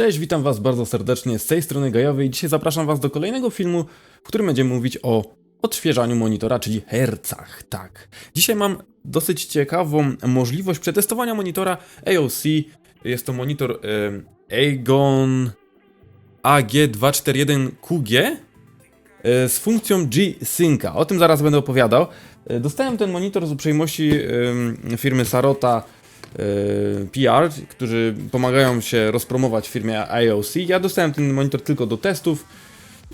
Cześć, witam was bardzo serdecznie z tej strony Gajowej i dzisiaj zapraszam was do kolejnego filmu, w którym będziemy mówić o odświeżaniu monitora, czyli hercach, tak. Dzisiaj mam dosyć ciekawą możliwość przetestowania monitora AOC. Jest to monitor Aegon AG241QG e, z funkcją G-Synca. O tym zaraz będę opowiadał. E, Dostałem ten monitor z uprzejmości firmy Sarota PR, którzy pomagają się rozpromować firmie IOC. Ja dostałem ten monitor tylko do testów,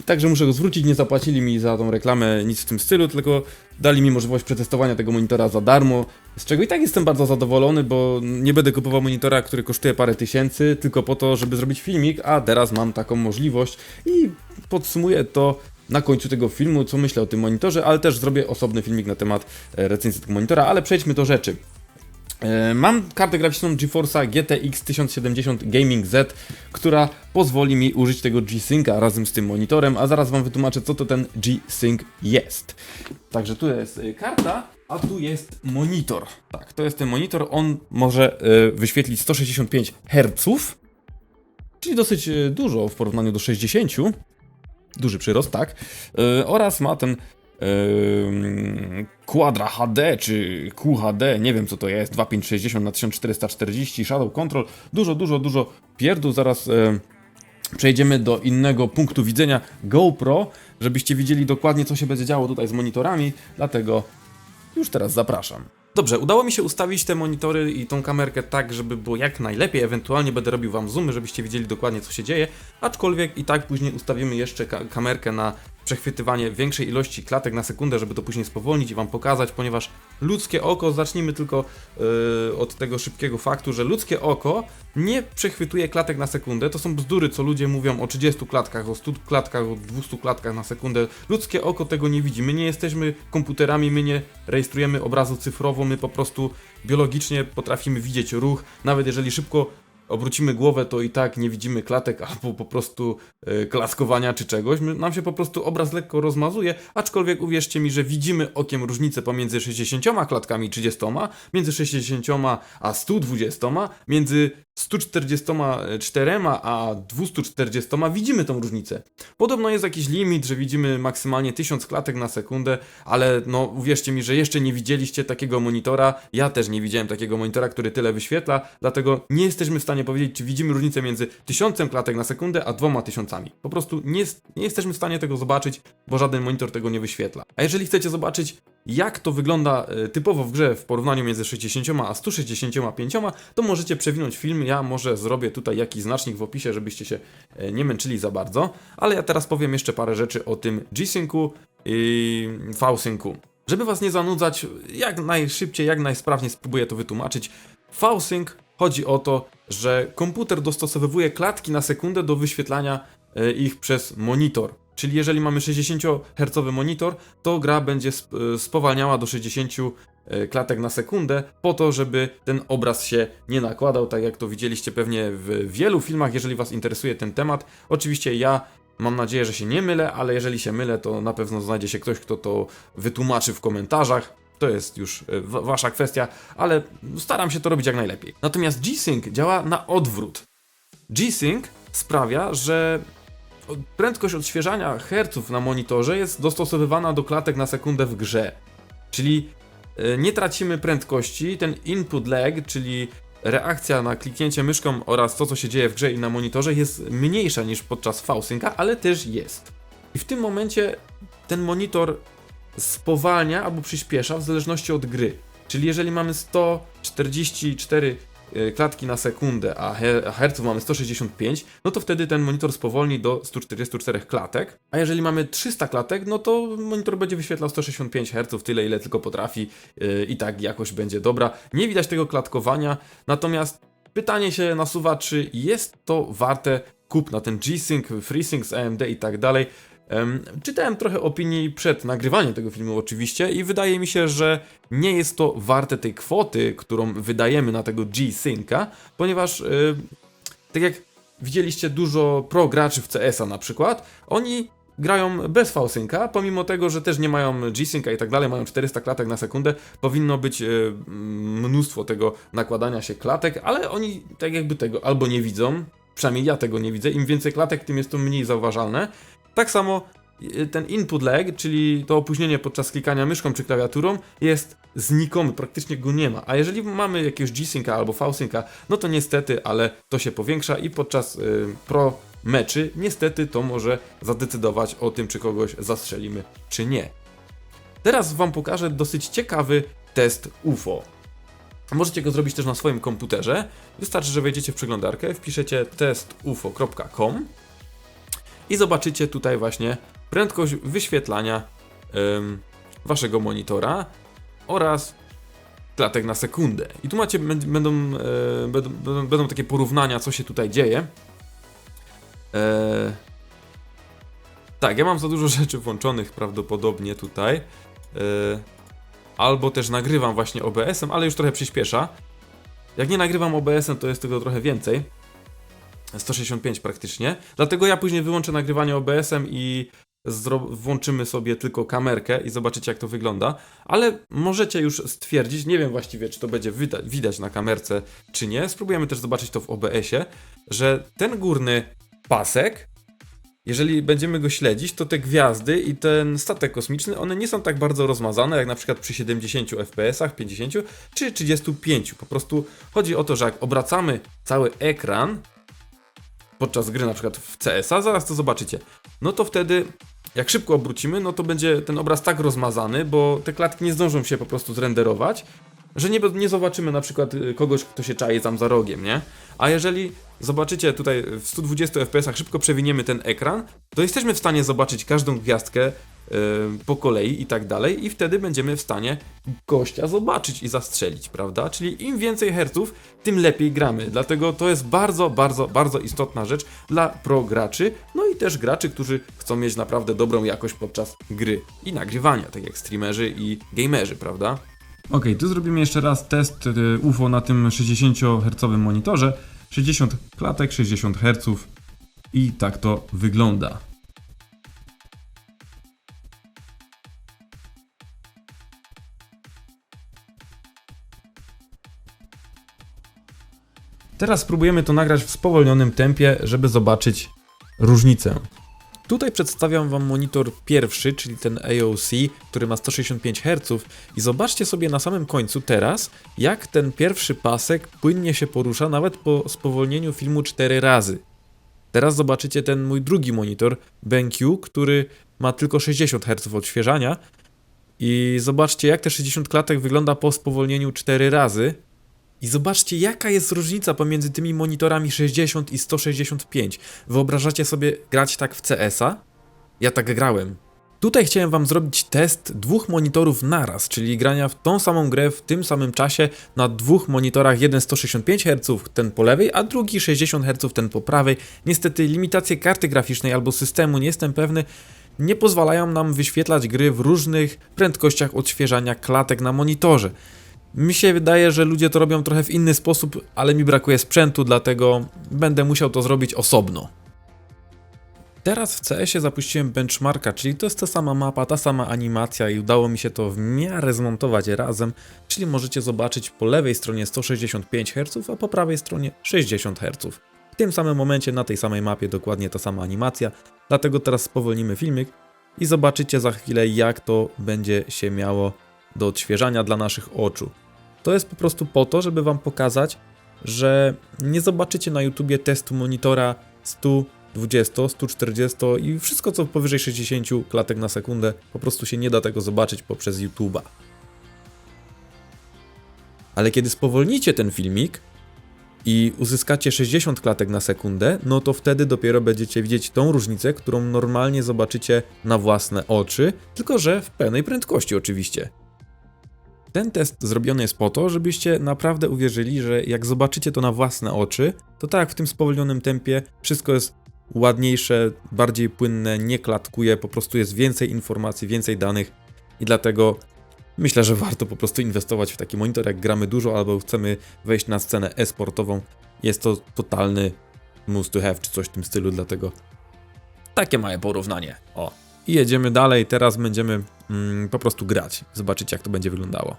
także muszę go zwrócić. Nie zapłacili mi za tą reklamę nic w tym stylu, tylko dali mi możliwość przetestowania tego monitora za darmo, z czego i tak jestem bardzo zadowolony, bo nie będę kupował monitora, który kosztuje parę tysięcy, tylko po to, żeby zrobić filmik, a teraz mam taką możliwość i podsumuję to na końcu tego filmu, co myślę o tym monitorze, ale też zrobię osobny filmik na temat e, recenzji tego monitora, ale przejdźmy do rzeczy. E, Mam kartę graficzną GeForce'a GTX 1070 Gaming Z, która pozwoli mi użyć tego G-Synca razem z tym monitorem, a zaraz Wam wytłumaczę, co to ten G-Sync jest. Także tu jest e, karta, a tu jest monitor. Tak, to jest ten monitor, on może e, wyświetlić 165 Hz, czyli dosyć dużo w porównaniu do 60. Duży przyrost, tak. Oraz ma ten Quadra HD czy QHD, nie wiem co to jest, 2560 na 1440 Shadow Control, dużo, dużo, dużo pierdół, zaraz em, przejdziemy do innego punktu widzenia GoPro, żebyście widzieli dokładnie co się będzie działo tutaj z monitorami, dlatego już teraz zapraszam. Dobrze, udało mi się ustawić te monitory i tą kamerkę tak, żeby było jak najlepiej. Ewentualnie będę robił wam zoomy, żebyście widzieli dokładnie co się dzieje. Aczkolwiek i tak później ustawimy jeszcze ka kamerkę na przechwytywanie większej ilości klatek na sekundę, żeby to później spowolnić i wam pokazać, ponieważ ludzkie oko, zacznijmy tylko yy, od tego szybkiego faktu, że ludzkie oko nie przechwytuje klatek na sekundę. To są bzdury, co ludzie mówią o 30 klatkach, o 100 klatkach, o 200 klatkach na sekundę. Ludzkie oko tego nie widzi. My nie jesteśmy komputerami, my nie rejestrujemy obrazu cyfrowo, my po prostu biologicznie potrafimy widzieć ruch, nawet jeżeli szybko obrócimy głowę, to i tak nie widzimy klatek albo po prostu e, klaskowania czy czegoś. Nam się po prostu obraz lekko rozmazuje, aczkolwiek uwierzcie mi, że widzimy okiem różnicę pomiędzy 60 klatkami i 30, między 60 a 120, między 144 a 240 widzimy tą różnicę. Podobno jest jakiś limit, że widzimy maksymalnie 1000 klatek na sekundę, ale no uwierzcie mi, że jeszcze nie widzieliście takiego monitora. Ja też nie widziałem takiego monitora, który tyle wyświetla, dlatego nie jesteśmy w stanie powiedzieć, czy widzimy różnicę między 1000 klatek na sekundę a 2000. Po prostu nie, nie jesteśmy w stanie tego zobaczyć, bo żaden monitor tego nie wyświetla. A jeżeli chcecie zobaczyć, jak to wygląda e, typowo w grze w porównaniu między 60 a 165, to możecie przewinąć film. Ja może zrobię tutaj jakiś znacznik w opisie, żebyście się e, nie męczyli za bardzo. Ale ja teraz powiem jeszcze parę rzeczy o tym G-Syncu i V-Syncu. Żeby was nie zanudzać, jak najszybciej, jak najsprawniej spróbuję to wytłumaczyć. V-Sync chodzi o to, że komputer dostosowuje klatki na sekundę do wyświetlania e, ich przez monitor. Czyli jeżeli mamy 60 Hz monitor, to gra będzie e, spowalniała do 60 e, klatek na sekundę, po to, żeby ten obraz się nie nakładał, tak jak to widzieliście pewnie w wielu filmach, jeżeli Was interesuje ten temat. Oczywiście ja mam nadzieję, że się nie mylę, ale jeżeli się mylę, to na pewno znajdzie się ktoś, kto to wytłumaczy w komentarzach. To jest już e, wa- Wasza kwestia, ale staram się to robić jak najlepiej. Natomiast G-Sync działa na odwrót. G-Sync sprawia, że prędkość odświeżania herców na monitorze jest dostosowywana do klatek na sekundę w grze. Czyli e, nie tracimy prędkości, ten input lag, czyli reakcja na kliknięcie myszką oraz to, co się dzieje w grze i na monitorze jest mniejsza niż podczas V-Synca, ale też jest. I w tym momencie ten monitor spowalnia albo przyspiesza w zależności od gry. Czyli jeżeli mamy 144 e, klatki na sekundę, a he- a herców mamy 165, no to wtedy ten monitor spowolni do 144 klatek. A jeżeli mamy 300 klatek, no to monitor będzie wyświetlał 165 Hz, tyle ile tylko potrafi e, i tak jakość będzie dobra. Nie widać tego klatkowania, natomiast pytanie się nasuwa, czy jest to warte kupna, ten G-Sync, FreeSync z AMD i tak dalej. Em, czytałem trochę opinii przed nagrywaniem tego filmu oczywiście i wydaje mi się, że nie jest to warte tej kwoty, którą wydajemy na tego G-Synca, ponieważ y, tak jak widzieliście dużo pro graczy w CS-a na przykład, oni grają bez V-Synca, pomimo tego, że też nie mają G-Synca i tak dalej, mają 400 klatek na sekundę, powinno być y, mnóstwo tego nakładania się klatek, ale oni tak jakby tego albo nie widzą, przynajmniej ja tego nie widzę. Im więcej klatek, tym jest to mniej zauważalne. Tak samo y, ten input lag, czyli to opóźnienie podczas klikania myszką czy klawiaturą jest znikomy, praktycznie go nie ma. A jeżeli mamy jakiegoś G-Synca albo V-Synca, no to niestety, ale to się powiększa i podczas y, pro meczy niestety to może zadecydować o tym, czy kogoś zastrzelimy, czy nie. Teraz Wam pokażę dosyć ciekawy test UFO. Możecie go zrobić też na swoim komputerze. Wystarczy, że wejdziecie w przeglądarkę, wpiszecie testufo.com i zobaczycie tutaj właśnie prędkość wyświetlania ym, waszego monitora oraz klatek na sekundę. I tu macie, będą, e, będą, będą, takie porównania, co się tutaj dzieje. E, tak, ja mam za dużo rzeczy włączonych prawdopodobnie tutaj. E, albo też nagrywam właśnie OBS-em, ale już trochę przyspiesza. Jak nie nagrywam OBS-em, to jest tego trochę więcej. 165 praktycznie. Dlatego ja później wyłączę nagrywanie OBS-em i włączymy sobie tylko kamerkę i zobaczycie jak to wygląda. Ale możecie już stwierdzić, nie wiem właściwie czy to będzie wyda- widać na kamerce czy nie. Spróbujemy też zobaczyć to w OBS-ie, że ten górny pasek jeżeli będziemy go śledzić, to te gwiazdy i ten statek kosmiczny, one nie są tak bardzo rozmazane, jak na przykład przy 70 fps, 50 czy 35. Po prostu chodzi o to, że jak obracamy cały ekran podczas gry na przykład w CS-a, zaraz to zobaczycie, no to wtedy jak szybko obrócimy, no to będzie ten obraz tak rozmazany, bo te klatki nie zdążą się po prostu zrenderować, że nie, nie zobaczymy na przykład y, kogoś, kto się czai tam za rogiem, nie? A jeżeli zobaczycie tutaj w 120 fps szybko przewiniemy ten ekran, to jesteśmy w stanie zobaczyć każdą gwiazdkę yy, po kolei i tak dalej i wtedy będziemy w stanie gościa zobaczyć i zastrzelić, prawda? Czyli im więcej herców, tym lepiej gramy. Dlatego to jest bardzo, bardzo, bardzo istotna rzecz dla pro graczy, no i też graczy, którzy chcą mieć naprawdę dobrą jakość podczas gry i nagrywania, tak jak streamerzy i gamerzy, prawda? Ok, tu zrobimy jeszcze raz test y, UFO na tym 60 Hz monitorze. 60 klatek, 60 Hz i tak to wygląda. Teraz spróbujemy to nagrać w spowolnionym tempie, żeby zobaczyć różnicę. Tutaj przedstawiam Wam monitor pierwszy, czyli ten AOC, który ma 165 Hz i zobaczcie sobie na samym końcu teraz, jak ten pierwszy pasek płynnie się porusza nawet po spowolnieniu filmu 4 razy. Teraz zobaczycie ten mój drugi monitor, BenQ, który ma tylko 60 Hz odświeżania. I zobaczcie jak te 60 klatek wygląda po spowolnieniu 4 razy i zobaczcie, jaka jest różnica pomiędzy tymi monitorami 60 i 165. Wyobrażacie sobie grać tak w CS-a? Ja tak grałem. Tutaj chciałem wam zrobić test dwóch monitorów naraz, czyli grania w tą samą grę w tym samym czasie na dwóch monitorach, jeden 165 Hz, ten po lewej, a drugi 60 Hz, ten po prawej. Niestety limitacje karty graficznej albo systemu, nie jestem pewny, nie pozwalają nam wyświetlać gry w różnych prędkościach odświeżania klatek na monitorze. Mi się wydaje, że ludzie to robią trochę w inny sposób, ale mi brakuje sprzętu, dlatego będę musiał to zrobić osobno. Teraz w CS-ie zapuściłem benchmarka, czyli to jest ta sama mapa, ta sama animacja i udało mi się to w miarę zmontować razem, czyli możecie zobaczyć po lewej stronie 165 Hz, a po prawej stronie 60 Hz. W tym samym momencie na tej samej mapie dokładnie ta sama animacja, dlatego teraz spowolnimy filmik i zobaczycie za chwilę jak to będzie się miało do odświeżania dla naszych oczu. To jest po prostu po to, żeby Wam pokazać, że nie zobaczycie na YouTubie testu monitora 120, 140 i wszystko co powyżej 60 klatek na sekundę, po prostu się nie da tego zobaczyć poprzez YouTuba. Ale kiedy spowolnicie ten filmik i uzyskacie 60 klatek na sekundę, no to wtedy dopiero będziecie widzieć tą różnicę, którą normalnie zobaczycie na własne oczy, tylko że w pełnej prędkości oczywiście. Ten test zrobiony jest po to, żebyście naprawdę uwierzyli, że jak zobaczycie to na własne oczy, to tak w tym spowolnionym tempie wszystko jest ładniejsze, bardziej płynne, nie klatkuje, po prostu jest więcej informacji, więcej danych i dlatego myślę, że warto po prostu inwestować w taki monitor, jak gramy dużo albo chcemy wejść na scenę e-sportową. Jest to totalny must to have czy coś w tym stylu, dlatego takie małe porównanie. O. I jedziemy dalej, teraz będziemy mm, po prostu grać, zobaczyć jak to będzie wyglądało.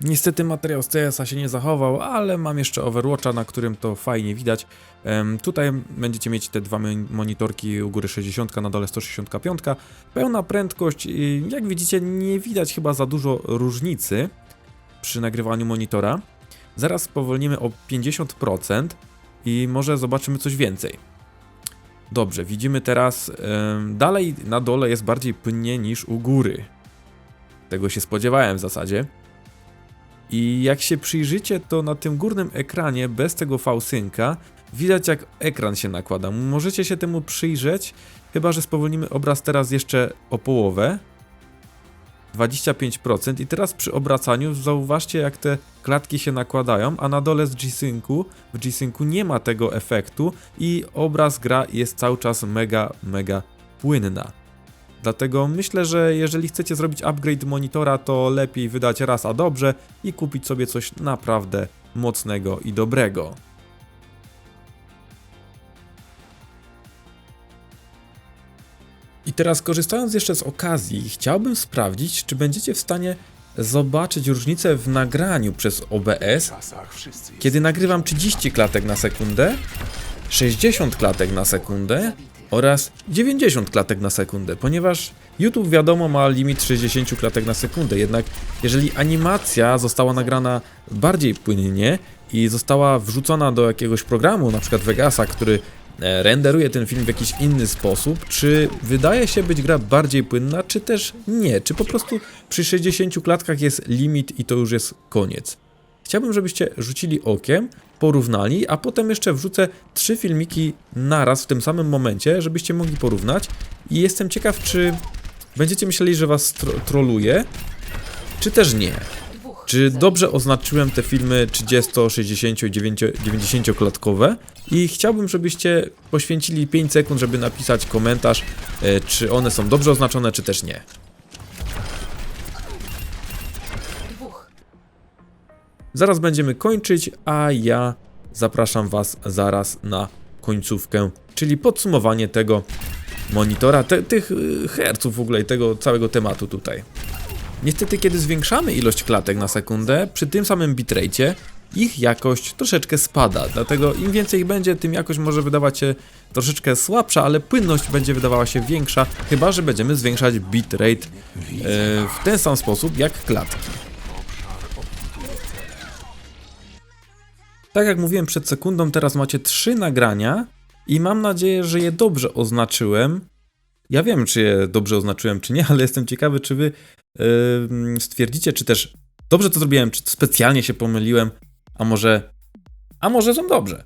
Niestety materiał z CS-a się nie zachował, ale mam jeszcze Overwatcha, na którym to fajnie widać. Em, tutaj będziecie mieć te dwa mon- monitorki, u góry 60, na dole 165. Pełna prędkość, jak widzicie nie widać chyba za dużo różnicy przy nagrywaniu monitora. Zaraz spowolnimy o 50% i może zobaczymy coś więcej. Dobrze, widzimy teraz dalej na dole jest bardziej płynnie niż u góry. Tego się spodziewałem w zasadzie. I jak się przyjrzycie, to na tym górnym ekranie bez tego V-synka widać jak ekran się nakłada. Możecie się temu przyjrzeć, chyba że spowolnimy obraz teraz jeszcze o połowę. 25% i teraz przy obracaniu zauważcie jak te klatki się nakładają, a na dole z G-Syncu, w G-Syncu nie ma tego efektu i obraz gra jest cały czas mega, mega płynna. Dlatego myślę, że jeżeli chcecie zrobić upgrade monitora, to lepiej wydać raz a dobrze i kupić sobie coś naprawdę mocnego i dobrego. I teraz korzystając jeszcze z okazji, chciałbym sprawdzić, czy będziecie w stanie zobaczyć różnicę w nagraniu przez OBS, kiedy nagrywam 30 klatek na sekundę, 60 klatek na sekundę oraz 90 klatek na sekundę, ponieważ YouTube wiadomo ma limit 60 klatek na sekundę, jednak jeżeli animacja została nagrana bardziej płynnie i została wrzucona do jakiegoś programu, na przykład Vegasa, który renderuje ten film w jakiś inny sposób, czy wydaje się być gra bardziej płynna, czy też nie, czy po prostu przy 60 klatkach jest limit i to już jest koniec. Chciałbym, żebyście rzucili okiem, porównali, a potem jeszcze wrzucę trzy filmiki naraz w tym samym momencie, żebyście mogli porównać. I jestem ciekaw, czy będziecie myśleli, że was tro czy też nie. Czy dobrze oznaczyłem te filmy 30, 60 i 90 klatkowe i chciałbym, żebyście poświęcili 5 sekund, żeby napisać komentarz, e, czy one są dobrze oznaczone, czy też nie. Zaraz będziemy kończyć, a ja zapraszam Was zaraz na końcówkę, czyli podsumowanie tego monitora, te, tych y, herców w ogóle i tego całego tematu tutaj. Niestety, kiedy zwiększamy ilość klatek na sekundę, przy tym samym bitrate, ich jakość troszeczkę spada. Dlatego im więcej ich będzie, tym jakość może wydawać się troszeczkę słabsza, ale płynność będzie wydawała się większa, chyba że będziemy zwiększać bitrate e, w ten sam sposób jak klatki. Tak jak mówiłem przed sekundą, teraz macie trzy nagrania i mam nadzieję, że je dobrze oznaczyłem. Ja wiem, czy je dobrze oznaczyłem, czy nie, ale jestem ciekawy, czy wy yy, stwierdzicie, czy też dobrze to zrobiłem, czy specjalnie się pomyliłem, a może. A może są dobrze.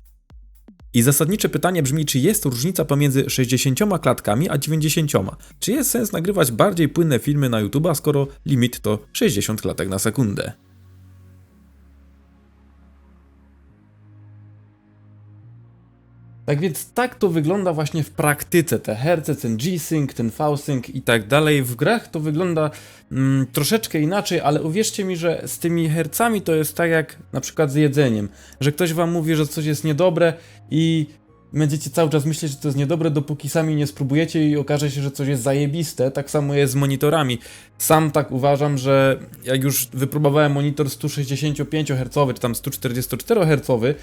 I zasadnicze pytanie brzmi, czy jest różnica pomiędzy 60 klatkami a 90? Czy jest sens nagrywać bardziej płynne filmy na YouTube, skoro limit to 60 klatek na sekundę? Tak więc tak to wygląda właśnie w praktyce. Te herce, ten G-Sync, ten V-Sync i tak dalej. W grach to wygląda mm, troszeczkę inaczej, ale uwierzcie mi, że z tymi hercami to jest tak jak na przykład z jedzeniem. Że ktoś wam mówi, że coś jest niedobre i będziecie cały czas myśleć, że to jest niedobre, dopóki sami nie spróbujecie i okaże się, że coś jest zajebiste. Tak samo jest z monitorami. Sam tak uważam, że jak już wypróbowałem monitor 165 Hz czy tam 144 Hz,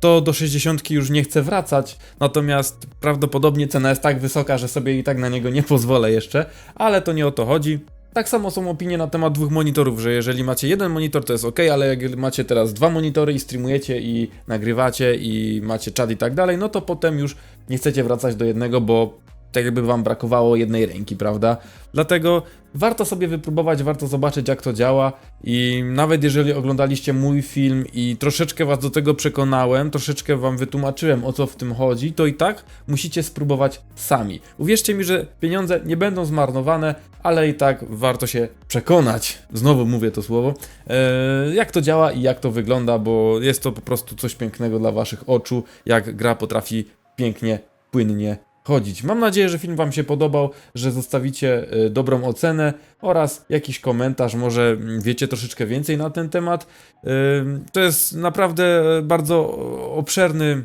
to do 60 już nie chcę wracać, natomiast prawdopodobnie cena jest tak wysoka, że sobie i tak na niego nie pozwolę jeszcze, ale to nie o to chodzi. Tak samo są opinie na temat dwóch monitorów, że jeżeli macie jeden monitor to jest ok, ale jak macie teraz dwa monitory i streamujecie i nagrywacie i macie czat i tak dalej, no to potem już nie chcecie wracać do jednego, bo tak jakby wam brakowało jednej ręki, prawda? Dlatego warto sobie wypróbować, warto zobaczyć jak to działa i nawet jeżeli oglądaliście mój film i troszeczkę was do tego przekonałem, troszeczkę wam wytłumaczyłem o co w tym chodzi, to i tak musicie spróbować sami. Uwierzcie mi, że pieniądze nie będą zmarnowane, ale i tak warto się przekonać, znowu mówię to słowo, e, jak to działa i jak to wygląda, bo jest to po prostu coś pięknego dla waszych oczu, jak gra potrafi pięknie, płynnie chodzić. Mam nadzieję, że film Wam się podobał, że zostawicie y, dobrą ocenę oraz jakiś komentarz, może mm, wiecie troszeczkę więcej na ten temat. Y, To jest naprawdę bardzo obszerny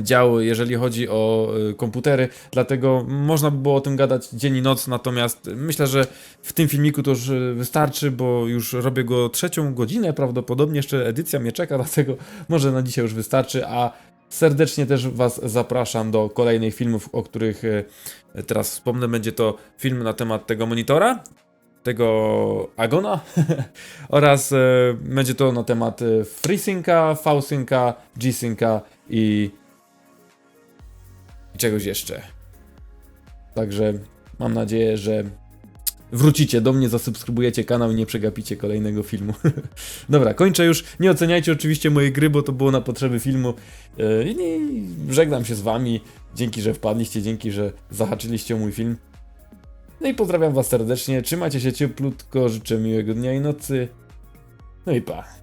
dział, jeżeli chodzi o y, komputery, dlatego można by było o tym gadać dzień i noc, natomiast myślę, że w tym filmiku to już y, wystarczy, bo już robię go trzecią godzinę, prawdopodobnie. Jeszcze edycja mnie czeka, dlatego może na dzisiaj już wystarczy, a serdecznie też Was zapraszam do kolejnych filmów, o których y, teraz wspomnę. Będzie to film na temat tego monitora, tego Agona oraz e, będzie to na temat e, FreeSynca, VSynca, G-Synca i czegoś jeszcze. Także mam nadzieję, że wrócicie do mnie, zasubskrybujecie kanał i nie przegapicie kolejnego filmu. Dobra, kończę już. Nie oceniajcie oczywiście mojej gry, bo to było na potrzeby filmu. Yy, I żegnam się z wami. Dzięki, że wpadliście, dzięki, że zahaczyliście o mój film. No i pozdrawiam was serdecznie. Trzymajcie się cieplutko, życzę miłego dnia i nocy. No i pa.